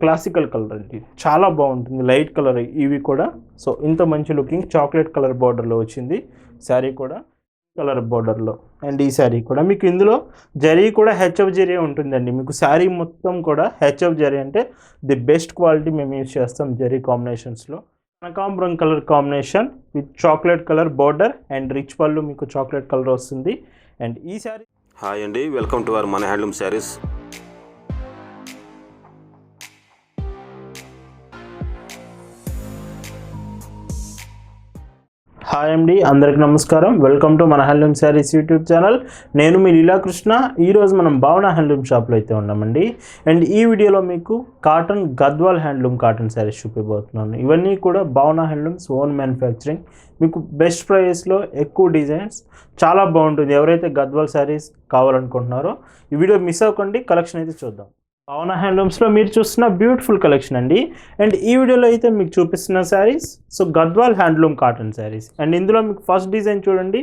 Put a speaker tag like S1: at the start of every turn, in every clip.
S1: Classical colour అండి. చాలా బాగుంటుంది. లైట్ కలర్ ఇవి కూడా. సో ఇంత మంచి లుకింగ్ చాక్లెట్ కలర్ బార్డర్లో వచ్చింది. శారీ కూడా కలర్ బార్డర్లో. అండ్ ఈ శారీ కూడా. మీకు ఇందులో జరీ కూడా హెచ్ఎఫ్ జరీ ఉంటుందండి. మీకు శారీ మొత్తం కూడా హెచ్ఎఫ్ జరీ అంటే ది బెస్ట్ క్వాలిటీ మేము యూజ్ చేస్తాం జరీ కాంబినేషన్స్లో. కనకాంబరం colour combination with chocolate colour border and rich pallu మీకు చాక్లెట్ కలర్ వస్తుంది. అండ్ ఈ శారీ
S2: హాయ్ అండి. వెల్కమ్ టు అవర్ మన హ్యాండ్లూమ్ శారీస్.
S1: హాయ్ అండి అందరికి నమస్కారం. వెల్కమ్ టు మన హ్యాండ్లూమ్ శారీస్ యూట్యూబ్ ఛానల్ నేను మీ లీలాకృష్ణ ఈరోజు మనం భావన హ్యాండ్లూమ్ షాప్లో అయితే ఉన్నామండి అండ్. ఈ వీడియోలో మీకు cotton Gadwal handloom cotton saris చూపిపోతున్నాను ఇవన్నీ కూడా భావన హ్యాండ్లూమ్స్ ఓన్ మ్యానుఫ్యాక్చరింగ్ మీకు బెస్ట్ ప్రైస్లో ఎక్కువ డిజైన్స్ చాలా బాగుంటుంది. ఎవరైతే గద్వాల్ శారీస్ కావాలనుకుంటున్నారో ఈ వీడియో మిస్ అవ్వకండి. కలెక్షన్ అయితే చూద్దాం. పవన హ్యాండ్లూమ్స్లో మీరు చూస్తున్న బ్యూటిఫుల్ కలెక్షన్ అండి. అండ్ ఈ వీడియోలో అయితే మీకు చూపిస్తున్న saris so Gadwal handloom cotton saris and ఇందులో మీకు ఫస్ట్ డిజైన్ చూడండి.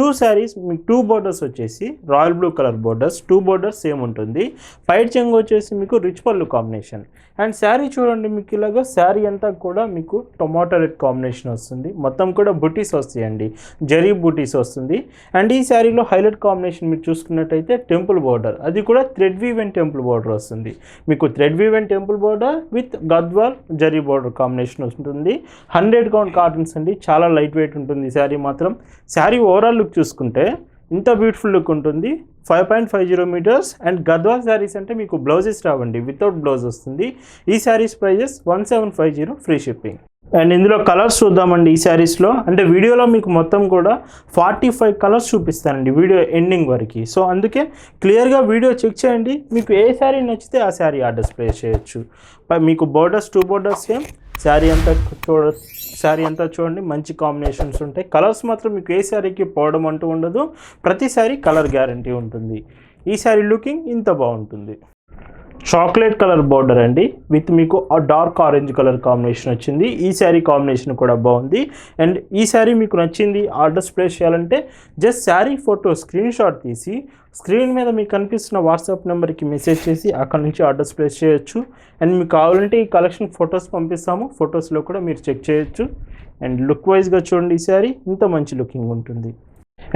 S1: టూ శారీస్ మీకు టూ బోర్డర్స్ వచ్చేసి royal blue colour borders two borders same ఉంటుంది. ఫైట్ చెంగు వచ్చేసి మీకు రిచ్ పళ్ళు కాంబినేషన్ అండ్ శారీ చూడండి మీకు ఇలాగా శారీ అంతా కూడా మీకు టొమాటో రెడ్ కాంబినేషన్ వస్తుంది. మొత్తం కూడా బుటీస్ వస్తాయండి. జరీ బుటీస్ వస్తుంది. అండ్ ఈ శారీలో హైలైట్ కాంబినేషన్ మీరు చూసుకున్నట్టయితే టెంపుల్ బోర్డర్ అది కూడా thread weave and temple border వస్తుంది. మీకు thread weave and temple border with Gadwal zari border combination వస్తుంది. హండ్రెడ్ కౌంట్ కాటన్స్ అండి. చాలా లైట్ వెయిట్ ఉంటుంది ఈ శారీ మాత్రం. శారీ ఓవరాల్ లుక్ చూసుకుంటే ఇంత బ్యూటిఫుల్ లుక్ ఉంటుంది. Five point five zero metres and Gadwal saris అంటే మీకు బ్లౌజెస్ రావండి. వితౌట్ బ్లౌజ్ వస్తుంది. ఈ saris prices one seven five zero free shipping and ఇందులో కలర్స్ చూద్దామండి ఈ శారీస్లో అంటే వీడియోలో మీకు మొత్తం కూడా ఫార్టీ ఫైవ్ కలర్స్ చూపిస్తానండి వీడియో ఎండింగ్ వరకు. సో అందుకే క్లియర్గా వీడియో చెక్ చేయండి. మీకు ఏ శారీ నచ్చితే ఆ శారీ ఆర్డర్స్ ప్లేస్ చేయొచ్చు. మీకు borders two borders same sari అంతా చూడ శారీ అంతా చూడండి మంచి కాంబినేషన్స్ ఉంటాయి. కలర్స్ మాత్రం మీకు ఏ శారీకి పోవడం అంటూ ఉండదు. ప్రతి శారీ కలర్ గ్యారంటీ ఉంటుంది. ఈ శారీ లుకింగ్ ఇంత బాగుంటుంది. చాక్లెట్ కలర్ బార్డర్ అండి. విత్ మీకు డార్క్ ఆరెంజ్ కలర్ కాంబినేషన్ వచ్చింది. ఈ శారీ కాంబినేషన్ కూడా బాగుంది. అండ్ ఈ శారీ మీకు నచ్చింది ఆర్డర్స్ ప్లేస్ చేయాలంటే just sari photo screenshot తీసి స్క్రీన్ మీద మీకు కనిపిస్తున్న వాట్సాప్ నెంబర్కి మెసేజ్ చేసి అక్కడ నుంచి ఆర్డర్స్ ప్లేస్ చేయొచ్చు. అండ్ మీకు కావాలంటే ఈ కలెక్షన్ ఫొటోస్ పంపిస్తాము. ఫొటోస్లో కూడా మీరు చెక్ చేయొచ్చు. అండ్ లుక్ వైజ్గా చూడండి ఈ శారీ ఇంత మంచి లుకింగ్ ఉంటుంది.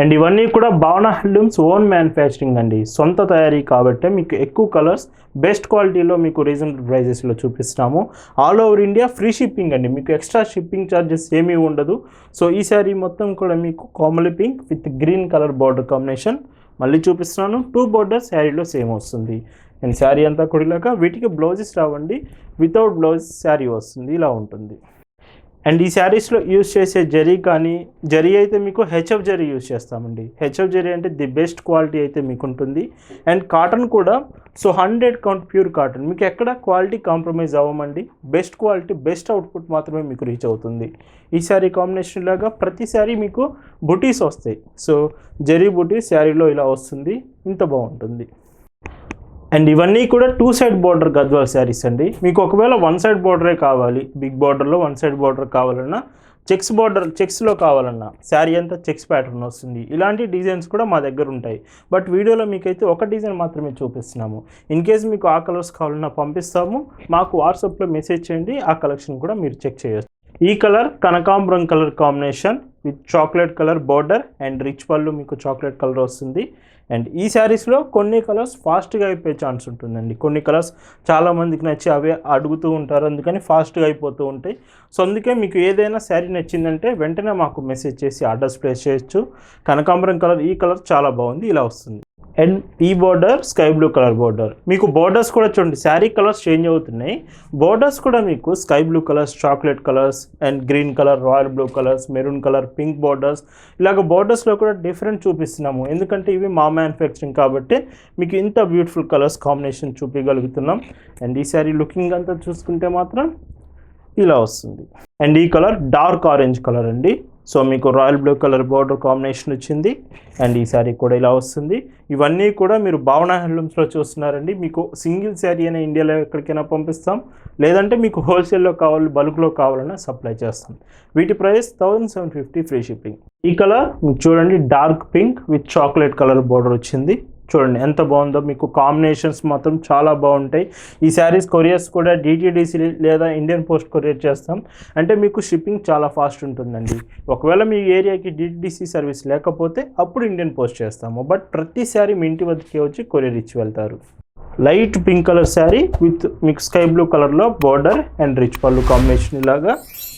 S1: అండ్ ఇవన్నీ కూడా భావన హ్యాండ్లూమ్స్ ఓన్ మ్యానుఫ్యాక్చరింగ్ అండి. సొంత తయారీ కాబట్టి మీకు ఎక్కువ కలర్స్ బెస్ట్ క్వాలిటీలో మీకు రీజనబుల్ ప్రైజెస్లో చూపిస్తాము. All over India free shipping అండి. మీకు ఎక్స్ట్రా షిప్పింగ్ ఛార్జెస్ ఏమీ ఉండదు. సో ఈ శారీ మొత్తం కూడా మీకు Kamali pink with green colour border combination మళ్ళీ చూపిస్తున్నాను. టూ బోర్డర్ శారీలో సేమ్ వస్తుంది. అండ్ శారీ అంతా కుడిలాక వీటికి బ్లౌజెస్ రావండి. వితౌట్ బ్లౌజ్ శారీ వస్తుంది. ఇలా ఉంటుంది. అండ్ ఈ శారీస్లో యూస్ చేసే జరీ కానీ జరీ అయితే మీకు హెచ్ఎఫ్ జరీ యూస్ చేస్తామండి. హెచ్ఎఫ్ జరీ అంటే ది బెస్ట్ క్వాలిటీ అయితే మీకు ఉంటుంది అండ్ కాటన్ కూడా so hundred count pure cotton మీకు ఎక్కడ క్వాలిటీ కాంప్రమైజ్ అవ్వమండి. బెస్ట్ క్వాలిటీ బెస్ట్ అవుట్పుట్ మాత్రమే మీకు రీచ్ అవుతుంది. ఈ శారీ కాంబినేషన్ లాగా ప్రతి శారీ మీకు బుటీస్ వస్తాయి. సో జరీ బుటీ శారీలో ఇలా వస్తుంది. ఇంత బాగుంటుంది. అండ్ ఇవన్నీ కూడా two side border Gadwal saris అండి. మీకు ఒకవేళ వన్ సైడ్ బార్డరే కావాలి బిగ్ బార్డర్లో వన్ సైడ్ బార్డర్ కావాలన్నా చెక్స్ బార్డర్ చెక్స్లో కావాలన్నా శారీ అంతా చెక్స్ ప్యాటర్న్ వస్తుంది. ఇలాంటి డిజైన్స్ కూడా మా దగ్గర ఉంటాయి. బట్ వీడియోలో మీకైతే ఒక డిజైన్ మాత్రమే చూపిస్తున్నాము. ఇన్ కేస్ మీకు ఆ కలర్స్ కావాలన్నా పంపిస్తాము. మాకు వాట్సాప్లో మెసేజ్ చేయండి. ఆ కలెక్షన్ కూడా మీరు చెక్ చేయొచ్చు. ఈ కలర్ కనకాంబరం colour combination with chocolate colour border and rich pallu మీకు చాక్లెట్ కలర్ వస్తుంది. అండ్ ఈ శారీస్లో కొన్ని కలర్స్ ఫాస్ట్గా అయిపోయే ఛాన్స్ ఉంటుందండి. కొన్ని కలర్స్ చాలామందికి నచ్చి అవే అడుగుతూ ఉంటారు. అందుకని ఫాస్ట్గా అయిపోతూ ఉంటాయి. సో అందుకే మీకు ఏదైనా శారీ నచ్చిందంటే వెంటనే మాకు మెసేజ్ చేసి ఆర్డర్స్ ప్లేస్ చేయొచ్చు. కనకాంబరం కలర్ ఈ కలర్ చాలా బాగుంది. ఇలా వస్తుంది. అండ్ ఈ border sky blue colour border. మీకు బోర్డర్స్ కూడా చూడండి శారీ కలర్స్ చేంజ్ అవుతున్నాయి. బోర్డర్స్ కూడా మీకు sky blue colours chocolate colours and green colour royal blue colours maroon colour pink borders. ఇలాగ బార్డర్స్లో కూడా డిఫరెంట్ చూపిస్తున్నాము. ఎందుకంటే ఇవి మా మ్యానుఫ్యాక్చరింగ్ కాబట్టి మీకు ఇంత బ్యూటిఫుల్ కలర్స్ కాంబినేషన్ చూపించగలుగుతున్నాం అండ్ ఈ శారీ లుకింగ్ అంతా చూసుకుంటే మాత్రం ఇలా వస్తుంది. అండ్ ఈ కలర్ డార్క్ ఆరెంజ్ కలర్ అండి. సో మీకు royal blue colour border combination వచ్చింది. అండ్ ఈ శారీ కూడా ఇలా వస్తుంది. ఇవన్నీ కూడా మీరు భావన హ్యాండ్లూమ్స్లో చూస్తున్నారండి. మీకు సింగిల్ శారీ అయినా ఇండియాలో ఎక్కడికైనా పంపిస్తాం. లేదంటే మీకు హోల్సేల్లో కావాలి బల్క్లో కావాలన్నా సప్లై చేస్తాం. వీటి price thousand seven fifty free shipping. ఈ కలర్ మీకు చూడండి dark pink with chocolate colour border వచ్చింది. చూడండి ఎంత బాగుందో. మీకు కాంబినేషన్స్ మాత్రం చాలా బాగుంటాయి. ఈ శారీస్ కొరియర్స్ కూడా డిటీడీసీ లేదా ఇండియన్ పోస్ట్ కొరియర్ చేస్తాం. అంటే మీకు షిప్పింగ్ చాలా ఫాస్ట్ ఉంటుందండి. ఒకవేళ మీ ఏరియాకి డిటీడీసీ సర్వీస్ లేకపోతే అప్పుడు ఇండియన్ పోస్ట్ చేస్తాము. బట్ ప్రతి శారీ మీ ఇంటి వద్దకే వచ్చి కొరియర్ ఇచ్చి వెళ్తారు. Light pink colour sari with mix sky blue కలర్లో border and rich pallu combination ఇలాగా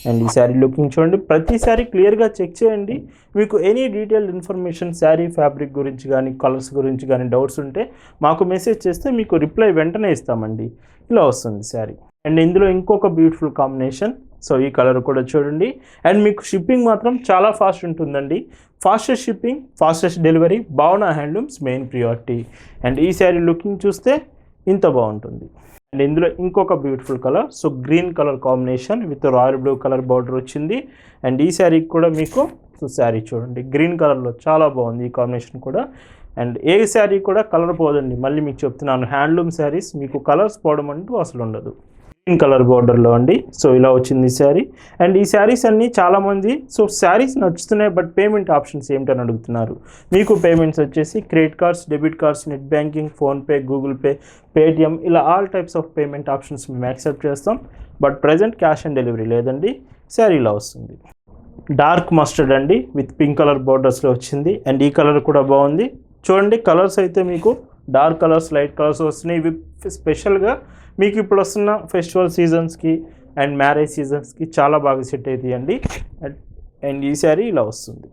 S1: అండ్ ఈ శారీ లుకింగ్ చూడండి. ప్రతి శారీ క్లియర్గా చెక్ చేయండి. మీకు any detailed information sari fabric గురించి కానీ కలర్స్ గురించి కానీ డౌట్స్ ఉంటే మాకు మెసేజ్ చేస్తే మీకు రిప్లై వెంటనే ఇస్తామండి. ఇలా వస్తుంది శారీ. అండ్ ఇందులో ఇంకొక బ్యూటిఫుల్ కాంబినేషన్ సో ఈ కలర్ కూడా చూడండి. అండ్ మీకు షిప్పింగ్ మాత్రం చాలా ఫాస్ట్ ఉంటుందండి. Fastest shipping fastest delivery Bhavana handlooms main priority and ఈ శారీ లుకింగ్ చూస్తే ఇంత బాగుంటుంది. అండ్ ఇందులో ఇంకొక beautiful colour so green colour combination with royal blue colour border వచ్చింది. అండ్ ఈ శారీకి కూడా మీకు సో శారీ చూడండి గ్రీన్ కలర్లో చాలా బాగుంది ఈ కాంబినేషన్ కూడా. అండ్ ఏ శారీ కూడా కలర్ పోదండి. మళ్ళీ మీకు చెప్తున్నాను హ్యాండ్లూమ్ శారీస్ మీకు కలర్స్ పోవడం అంటూ అసలు ఉండదు. గ్రీన్ కలర్ బార్డర్లో అండి. సో ఇలా వచ్చింది ఈ శారీ. అండ్ ఈ శారీస్ అన్నీ చాలామంది సో శారీస్ నచ్చుతున్నాయి బట్ పేమెంట్ ఆప్షన్స్ ఏమిటని అడుగుతున్నారు. మీకు పేమెంట్స్ వచ్చేసి credit cards debit cards net banking PhonePe Google Pay Paytm ఇలా all types of payment options మేము యాక్సెప్ట్ చేస్తాం. But present cash on delivery లేదండి. శారీ ఇలా వస్తుంది. డార్క్ మస్టర్డ్ అండి విత్ పింక్ కలర్ బార్డర్స్లో వచ్చింది. అండ్ ఈ కలర్ కూడా బాగుంది. చూడండి కలర్స్ అయితే మీకు డార్క్ కలర్స్ లైట్ కలర్స్ వస్తున్నాయి. ఇవి స్పెషల్గా మీకు ఇప్పుడు వస్తున్న ఫెస్టివల్ సీజన్స్కి అండ్ మ్యారేజ్ సీజన్స్కి చాలా బాగా సెట్ అవుతాయండి అండ్- అండ్ ఈ శారీ ఇలా వస్తుంది.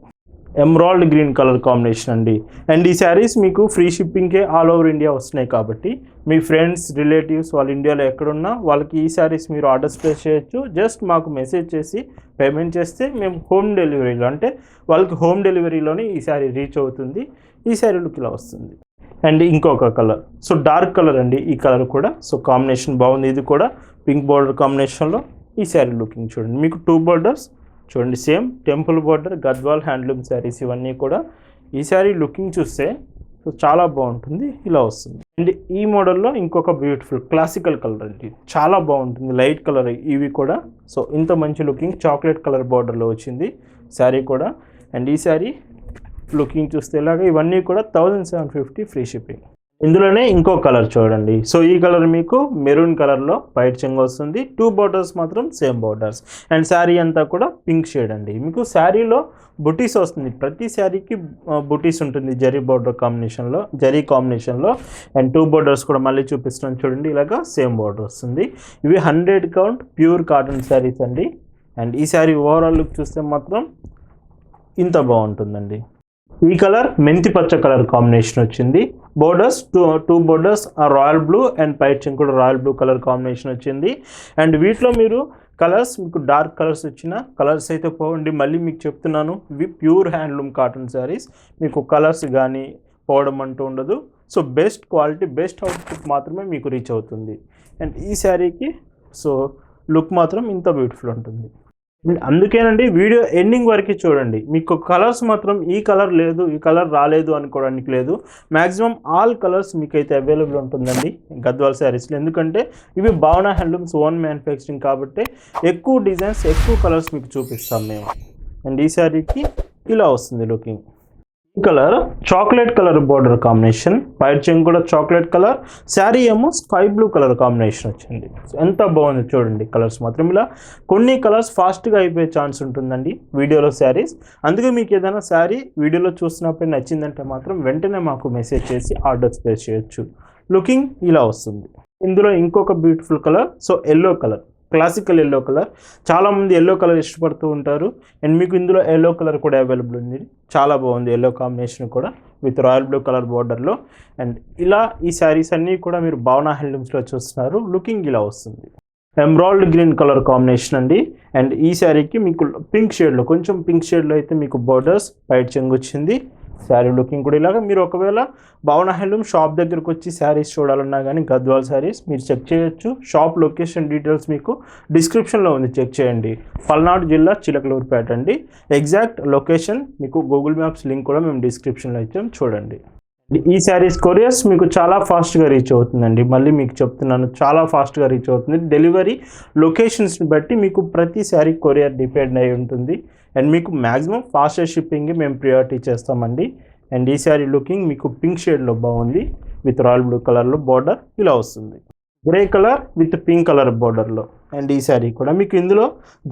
S1: ఎమ్రాల్డ్ గ్రీన్ కలర్ కాంబినేషన్ అండి. అండ్ ఈ శారీస్ మీకు ఫ్రీ షిప్పింగ్కే ఆల్ ఓవర్ ఇండియా వస్తున్నాయి కాబట్టి మీ ఫ్రెండ్స్ రిలేటివ్స్ వాళ్ళు ఇండియాలో ఎక్కడున్నా వాళ్ళకి ఈ శారీస్ మీరు ఆర్డర్స్ ప్లేస్ చేయొచ్చు. జస్ట్ మాకు మెసేజ్ చేసి పేమెంట్ చేస్తే మేము హోమ్ డెలివరీలో అంటే వాళ్ళకి హోమ్ డెలివరీలోనే ఈ శారీ రీచ్ అవుతుంది. ఈ శారీ లుక్ ఇలా వస్తుంది. అండ్ ఇంకొక కలర్. సో డార్క్ కలర్ అండి ఈ కలర్ కూడా. సో కాంబినేషన్ బాగుంది. ఇది కూడా పింక్ బార్డర్ కాంబినేషన్లో ఈ శారీ లుకింగ్ చూడండి. మీకు టూ బార్డర్స్ చూడండి. Same temple border Gadwal handloom saris ఇవన్నీ కూడా ఈ శారీ లుకింగ్ చూస్తే సో చాలా బాగుంటుంది. ఇలా వస్తుంది. అండ్ ఈ మోడల్లో ఇంకొక బ్యూటిఫుల్ క్లాసికల్ కలర్ అండి. చాలా బాగుంటుంది. లైట్ కలర్ ఇవి కూడా. సో ఇంత మంచి లుకింగ్ చాక్లెట్ కలర్ బార్డర్లో వచ్చింది శారీ కూడా. అండ్ ఈ శారీ లుకింగ్ చూస్తే ఇలాగ ఇవన్నీ కూడా thousand seven fifty free shipping ఇందులోనే ఇంకో కలర్ చూడండి. సో ఈ కలర్ మీకు మెరూన్ కలర్లో వైట్ చెంగు వస్తుంది. టూ బార్డర్స్ మాత్రం సేమ్ బార్డర్స్ అండ్ శారీ అంతా కూడా పింక్ షేడ్ అండి. మీకు శారీలో బుటీస్ వస్తుంది. ప్రతి శారీకి బుటీస్ ఉంటుంది జరీ బార్డర్ కాంబినేషన్లో జరీ కాంబినేషన్లో అండ్ టూ బార్డర్స్ కూడా మళ్ళీ చూపిస్తున్నాను చూడండి. ఇలాగా సేమ్ బార్డర్ వస్తుంది. ఇవి hundred count pure cotton saris అండి. అండ్ ఈ శారీ ఓవరాల్ లుక్ చూస్తే మాత్రం ఇంత బాగుంటుందండి. ఈ కలర్ మెంతి పచ్చ కలర్ కాంబినేషన్ వచ్చింది. Borders two two borders royal blue and పైచింగ్ కూడా రాయల్ బ్లూ కలర్ కాంబినేషన్ వచ్చింది. అండ్ వీటిలో మీరు కలర్స్ మీకు డార్క్ కలర్స్ వచ్చిన కలర్స్ అయితే పోవండి. మళ్ళీ మీకు చెప్తున్నాను ఇవి ప్యూర్ హ్యాండ్లూమ్ కాటన్ శారీస్. మీకు కలర్స్ కానీ పోవడం అంటూ ఉండదు. So best quality best output మాత్రమే మీకు రీచ్ అవుతుంది. అండ్ ఈ శారీకి సో లుక్ మాత్రం ఇంత బ్యూటిఫుల్ ఉంటుంది. అందుకేనండి వీడియో ఎండింగ్ వరకు చూడండి. మీకు కలర్స్ మాత్రం ఈ కలర్ లేదు ఈ కలర్ రాలేదు అనుకోవడానికి లేదు. మ్యాక్సిమం ఆల్ కలర్స్ మీకు అయితే అవైలబుల్ ఉంటుందండి గద్వాల్ శారీస్లో. ఎందుకంటే ఇవి భావన హ్యాండ్లూమ్స్ ఓన్ మ్యానుఫ్యాక్చరింగ్ కాబట్టి ఎక్కువ డిజైన్స్ ఎక్కువ కలర్స్ మీకు చూపిస్తాం మేము. అండ్ ఈ శారీకి ఇలా వస్తుంది looking. Colour chocolate colour border combination white చెంగు కూడా చాక్లెట్ కలర్ శారీ ఏమో స్కై బ్లూ కలర్ కాంబినేషన్ వచ్చింది. ఎంత బాగుంది చూడండి కలర్స్ మాత్రం. ఇలా కొన్ని కలర్స్ ఫాస్ట్గా అయిపోయే ఛాన్స్ ఉంటుందండి వీడియోలో శారీస్. అందుకే మీకు ఏదైనా శారీ వీడియోలో చూసినప్పుడు నచ్చిందంటే మాత్రం వెంటనే మాకు మెసేజ్ చేసి ఆర్డర్స్ ప్లేస్ చేయొచ్చు. లుకింగ్ ఇలా వస్తుంది. ఇందులో ఇంకొక beautiful colour so yellow colour. Classical yellow colour చాలామంది ఎల్లో కలర్ ఇష్టపడుతూ ఉంటారు. అండ్ మీకు ఇందులో ఎల్లో కలర్ కూడా అవైలబుల్ ఉంది. చాలా బాగుంది ఎల్లో కాంబినేషన్ కూడా విత్ రాయల్ బ్లూ కలర్ బార్డర్లో అండ్ ఇలా ఈ శారీస్ అన్నీ కూడా మీరు భావనా హ్యాండ్లూమ్స్లో చూస్తున్నారు. లుకింగ్ ఇలా వస్తుంది. ఎంబ్రాయిడ్ గ్రీన్ కలర్ కాంబినేషన్ అండి. అండ్ ఈ శారీకి మీకు పింక్ షేడ్లో కొంచెం పింక్ షేడ్లో అయితే మీకు బార్డర్స్ వైట్ చెంగు వచ్చింది. శారీ లుకింగ్ కూడా ఇలాగా. మీరు ఒకవేళ భవన హ్యాండ్లూమ్ షాప్ దగ్గరకు వచ్చి శారీస్ చూడాలన్నా కానీ గద్వాల్ శారీస్ మీరు చెక్ చేయొచ్చు. షాప్ లొకేషన్ డీటెయిల్స్ మీకు డిస్క్రిప్షన్లో ఉంది. చెక్ చేయండి. పల్నాడు జిల్లా చిలకలూరుపేట అండి. ఎగ్జాక్ట్ లొకేషన్ మీకు గూగుల్ మ్యాప్స్ లింక్ కూడా మేము డిస్క్రిప్షన్లో ఇచ్చాం. చూడండి. ఈ శారీస్ కొరియర్స్ మీకు చాలా ఫాస్ట్గా రీచ్ అవుతుందండి. మళ్ళీ మీకు చెప్తున్నాను చాలా ఫాస్ట్గా రీచ్ అవుతుంది. డెలివరీ లొకేషన్స్ని బట్టి మీకు ప్రతి శారీ కొరియర్ డిపెండ్ అయి ఉంటుంది. అండ్ మీకు మ్యాక్సిమం ఫాస్టెస్ట్ షిప్పింగ్ మేము ప్రియారిటీ చేస్తామండి. అండ్ ఈ శారీ లుకింగ్ మీకు పింక్ షేడ్లో బాగుంది. విత్ రాయల్ బ్లూ కలర్లో బార్డర్ ఇలా వస్తుంది. Grey colour with pink colour బార్డర్లో అండ్ ఈ శారీ కూడా మీకు ఇందులో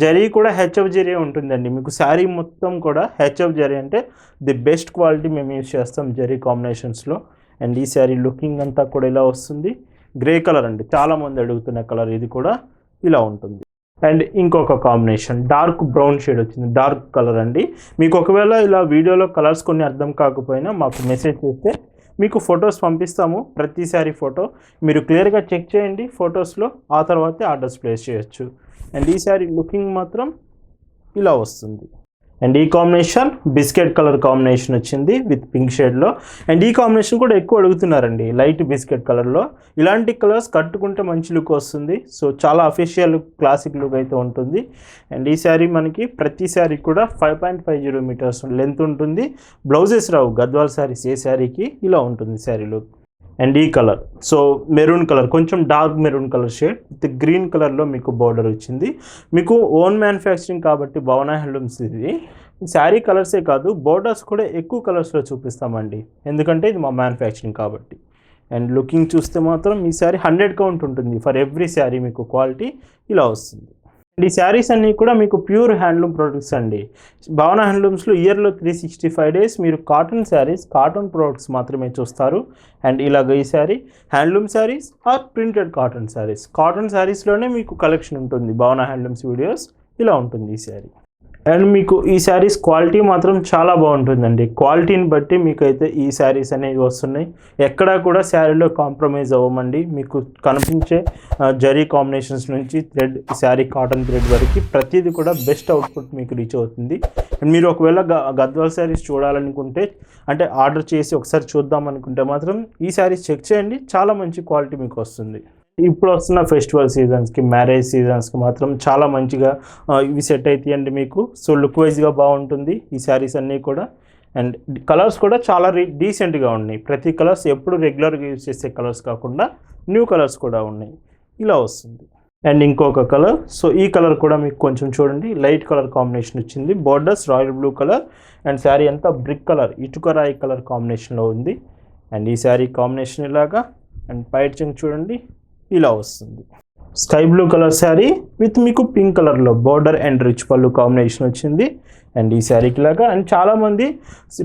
S1: జరీ కూడా హెచ్ఎఫ్ జరీ ఉంటుందండి. మీకు శారీ మొత్తం కూడా హెచ్ఎఫ్ జరీ అంటే ది బెస్ట్ క్వాలిటీ మేము యూస్ చేస్తాం జరీ కాంబినేషన్స్లో అండ్ ఈ శారీ లుకింగ్ అంతా కూడా ఇలా వస్తుంది. గ్రే కలర్ అండి. చాలామంది అడుగుతున్న కలర్ ఇది కూడా ఇలా ఉంటుంది. అండ్ ఇంకొక కాంబినేషన్ డార్క్ బ్రౌన్ షేడ్ వచ్చింది డార్క్ కలర్ అండి. మీకు ఒకవేళ ఇలా వీడియోలో కలర్స్ కొన్ని అర్థం కాకపోయినా మాకు మెసేజ్ చేస్తే మీకు ఫొటోస్ పంపిస్తాము. ప్రతిసారి ఫోటో మీరు క్లియర్గా చెక్ చేయండి ఫొటోస్లో ఆ తర్వాతే ఆర్డర్స్ ప్లేస్ చేయొచ్చు. అండ్ ఈసారి లుకింగ్ మాత్రం ఇలా వస్తుంది. అండ్ ఈ కాంబినేషన్ బిస్కెట్ కలర్ కాంబినేషన్ వచ్చింది విత్ పింక్ షేడ్లో అండ్ ఈ కాంబినేషన్ కూడా ఎక్కువ అడుగుతున్నారండి లైట్ బిస్కెట్ కలర్లో ఇలాంటి కలర్స్ కట్టుకుంటే మంచి లుక్ వస్తుంది. సో చాలా అఫీషియల్ క్లాసిక్ లుక్ అయితే ఉంటుంది. అండ్ ఈ శారీ మనకి ప్రతి శారీ కూడా five point five zero metres length ఉంటుంది. బ్లౌజెస్ రావు గద్వాల్ శారీస్ ఏ శారీకి ఇలా ఉంటుంది శారీ లుక్ అండ్ ఈ కలర్. So maroon colour. కొంచెం dark maroon colour shade with green కలర్లో మీకు బార్డర్ వచ్చింది. మీకు ఓన్ మ్యానుఫ్యాక్చరింగ్ కాబట్టి భవన హ్యాండ్లూమ్స్ ఇది. శారీ కలర్సే కాదు బోర్డర్స్ కూడా ఎక్కువ కలర్స్లో చూపిస్తామండి. ఎందుకంటే ఇది మా మ్యానుఫ్యాక్చరింగ్ కాబట్టి. అండ్ లుకింగ్ చూస్తే మాత్రం ఈ శారీ హండ్రెడ్ కౌంట్ ఉంటుంది. ఫర్ ఎవ్రీ శారీ మీకు క్వాలిటీ ఇలా వస్తుంది. అండ్ ఈ శారీస్ అన్నీ కూడా మీకు ప్యూర్ హ్యాండ్లూమ్ ప్రొడక్ట్స్ అండి. భవన హ్యాండ్లూమ్స్లో ఇయర్లో త్రీ సిక్స్టీ ఫైవ్ డేస్ మీరు కాటన్ శారీస్ కాటన్ ప్రొడక్ట్స్ మాత్రమే చూస్తారు. అండ్ ఇలాగ ఈ sari handloom saris or printed cotton saris. Cotton శారీస్లోనే మీకు కలెక్షన్ ఉంటుంది. భవన హ్యాండ్లూమ్స్ వీడియోస్ ఇలా ఉంటుంది ఈ శారీ. అండ్ మీకు ఈ శారీస్ క్వాలిటీ మాత్రం చాలా బాగుంటుందండి. క్వాలిటీని బట్టి మీకు అయితే ఈ శారీస్ అనేవి వస్తున్నాయి. ఎక్కడా కూడా శారీలో కాంప్రమైజ్ అవ్వమండి. మీకు కనిపించే జరీ కాంబినేషన్స్ నుంచి థ్రెడ్ శారీ కాటన్ థ్రెడ్ వరకు ప్రతిదీ కూడా బెస్ట్ అవుట్పుట్ మీకు రీచ్ అవుతుంది. అండ్ మీరు ఒకవేళ గ- గద్వాల్ శారీస్ చూడాలనుకుంటే అంటే ఆర్డర్ చేసి ఒకసారి చూద్దాం అనుకుంటే మాత్రం ఈ శారీస్ చెక్ చేయండి. చాలా మంచి క్వాలిటీ మీకు వస్తుంది. ఇప్పుడు వస్తున్న ఫెస్టివల్ సీజన్స్కి మ్యారేజ్ సీజన్స్కి మాత్రం చాలా మంచిగా ఇవి సెట్ అవుతాయండి మీకు. సో లుక్ వైజ్గా బాగుంటుంది ఈ శారీస్ అన్నీ కూడా. అండ్ కలర్స్ కూడా చాలా రీ డీసెంట్గా ఉన్నాయి. ప్రతి కలర్స్ ఎప్పుడు రెగ్యులర్గా యూజ్ చేసే కలర్స్ కాకుండా న్యూ కలర్స్ కూడా ఉన్నాయి. ఇలా వస్తుంది. అండ్ ఇంకొక కలర్ సో ఈ కలర్ కూడా మీకు కొంచెం చూడండి. లైట్ కలర్ కాంబినేషన్ వచ్చింది. Borders royal blue colour and sari అంతా బ్రిక్ కలర్ ఇటుక రాయి కలర్ కాంబినేషన్లో ఉంది. అండ్ ఈ శారీ కాంబినేషన్ ఇలాగా. అండ్ పైట్ చెంగ్ చూడండి. ఇలా వస్తుంది. Sky blue colour sari with మీకు పింక్ కలర్లో border and rich pallu combination వచ్చింది. అండ్ ఈ శారీకి లాగా అండ్ చాలామంది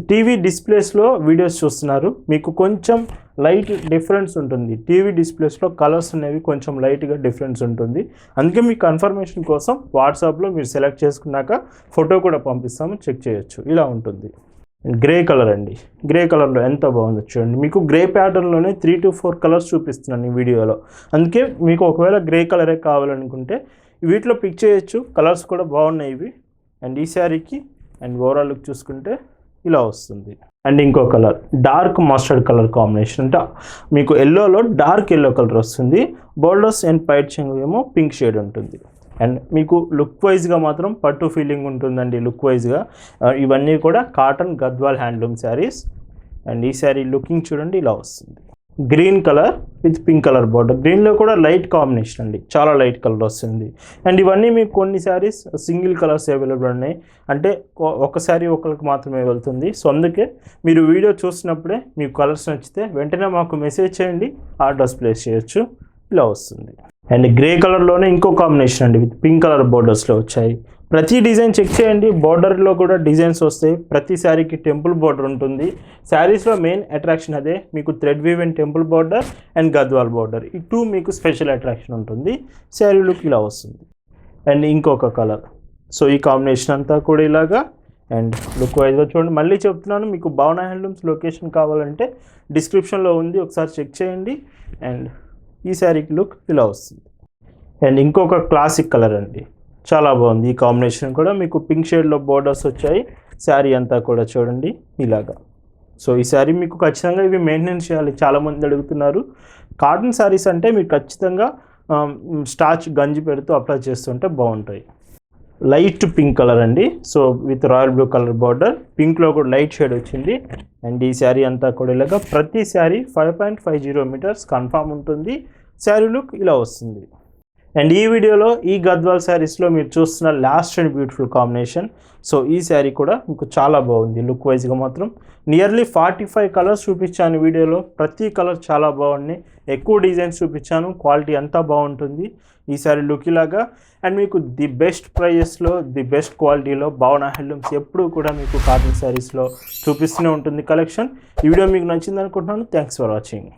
S1: టీవీ డిస్ప్లేస్లో వీడియోస్ చూస్తున్నారు. మీకు కొంచెం లైట్ డిఫరెన్స్ ఉంటుంది. టీవీ డిస్ప్లేస్లో కలర్స్ అనేవి కొంచెం లైట్గా డిఫరెన్స్ ఉంటుంది. అందుకే మీ కన్ఫర్మేషన్ కోసం వాట్సాప్లో మీరు సెలెక్ట్ చేసుకున్నాక ఫోటో కూడా పంపిస్తాము. చెక్ చేయొచ్చు. ఇలా ఉంటుంది. గ్రే కలర్ అండి. గ్రే కలర్లో ఎంత బాగుందో చూడండి. మీకు గ్రే ప్యాటర్న్లోనే త్రీ టు ఫోర్ కలర్స్ చూపిస్తున్నాను ఈ వీడియోలో. అందుకే మీకు ఒకవేళ గ్రే కలరే కావాలనుకుంటే వీటిలో పిక్ చేయొచ్చు. కలర్స్ కూడా బాగున్నాయి ఇవి. అండ్ ఈ శారీకి అండ్ ఓవరాల్ లుక్ చూసుకుంటే ఇలా వస్తుంది. అండ్ ఇంకో colour dark mustard colour combination అంటే. మీకు ఎల్లోలో డార్క్ ఎల్లో కలర్ వస్తుంది. బోల్డర్స్ అండ్ పైట్ చెంగు ఏమో పింక్ షేడ్ ఉంటుంది. అండ్ మీకు లుక్ వైజ్గా మాత్రం పట్టు ఫీలింగ్ ఉంటుందండి లుక్ వైజ్గా uh, ఇవన్నీ కూడా cotton Gadwal handloom saris and ఈ శారీ లుకింగ్ చూడండి ఇలా వస్తుంది. Green colour with pink colour border గ్రీన్లో కూడా లైట్ కాంబినేషన్ అండి. చాలా లైట్ కలర్ వస్తుంది. అండ్ ఇవన్నీ మీకు కొన్ని శారీస్ సింగిల్ కలర్స్ అవైలబుల్ ఉన్నాయి. అంటే ఒక శారీ ఒకరికి మాత్రమే వెళ్తుంది. సో అందుకే మీరు వీడియో చూసినప్పుడే మీకు కలర్స్ నచ్చితే వెంటనే మాకు మెసేజ్ చేయండి. ఆర్డర్స్ ప్లేస్ చేయొచ్చు. ఇలా వస్తుంది. అండ్ గ్రే కలర్లోనే ఇంకో కాంబినేషన్ అండి విత్ పింక్ కలర్ బోర్డర్స్లో వచ్చాయి. ప్రతి డిజైన్ చెక్ చేయండి బార్డర్లో కూడా డిజైన్స్ వస్తాయి ప్రతి శారీకి టెంపుల్ బార్డర్ ఉంటుంది. శారీస్లో మెయిన్ అట్రాక్షన్ అదే మీకు thread weave and temple border and Gadwal border. ఈ టూ మీకు స్పెషల్ అట్రాక్షన్ ఉంటుంది శారీ లుక్ ఇలా వస్తుంది. అండ్ ఇంకొక కలర్. సో ఈ కాంబినేషన్ అంతా కూడా ఇలాగా. అండ్ లుక్ వైజ్గా చూడండి మళ్ళీ చెప్తున్నాను మీకు భావన హ్యాండ్లూమ్స్ లొకేషన్ కావాలంటే డిస్క్రిప్షన్లో ఉంది ఒకసారి చెక్ చేయండి. అండ్ ఈ శారీకి లుక్ ఇలా వస్తుంది. అండ్ ఇంకొక క్లాసిక్ కలర్ అండి. చాలా బాగుంది. ఈ కాంబినేషన్ కూడా మీకు పింక్ షేడ్లో బోర్డర్స్ వచ్చాయి. శారీ అంతా కూడా చూడండి. ఇలాగా. సో ఈ శారీ మీకు ఖచ్చితంగా ఇవి మెయింటెనెన్స్ చేయాలి. చాలామంది అడుగుతున్నారు. కాటన్ శారీస్ అంటే మీకు ఖచ్చితంగా స్టార్చ్ గంజి పెడుతూ అప్లై చేస్తుంటే బాగుంటాయి. లైట్ పింక్ కలర్ అండి. So with royal blue colour border. పింక్లో కూడా లైట్ షేడ్ వచ్చింది. అండ్ ఈ శారీ అంతా కూడా ఇలాగా ప్రతి sari five point five zero metres confirm ఉంటుంది. శారీ లుక్ ఇలా వస్తుంది. అండ్ ఈ వీడియోలో ఈ గద్వాల్ శారీస్లో మీరు చూస్తున్న last and beautiful combination. So ఈ శారీ కూడా మీకు చాలా బాగుంది. లుక్ వైజ్గా మాత్రం నియర్లీ ఫార్టీ ఫైవ్ కలర్స్ చూపించాను వీడియోలో. ప్రతి కలర్ చాలా బాగున్నాయి ఎక్కువ డిజైన్స్ చూపించాను. క్వాలిటీ అంతా బాగుంటుంది. ఈ శారీ లుక్ ఇలాగా. అండ్ మీకు ది బెస్ట్ ప్రైజెస్లో ది బెస్ట్ క్వాలిటీలో భావన హ్యాండ్లూమ్స్ ఎప్పుడూ కూడా మీకు కాటన్ శారీస్లో చూపిస్తూనే ఉంటుంది కలెక్షన్. ఈ వీడియో మీకు నచ్చింది అనుకుంటున్నాను. Thanks for watching.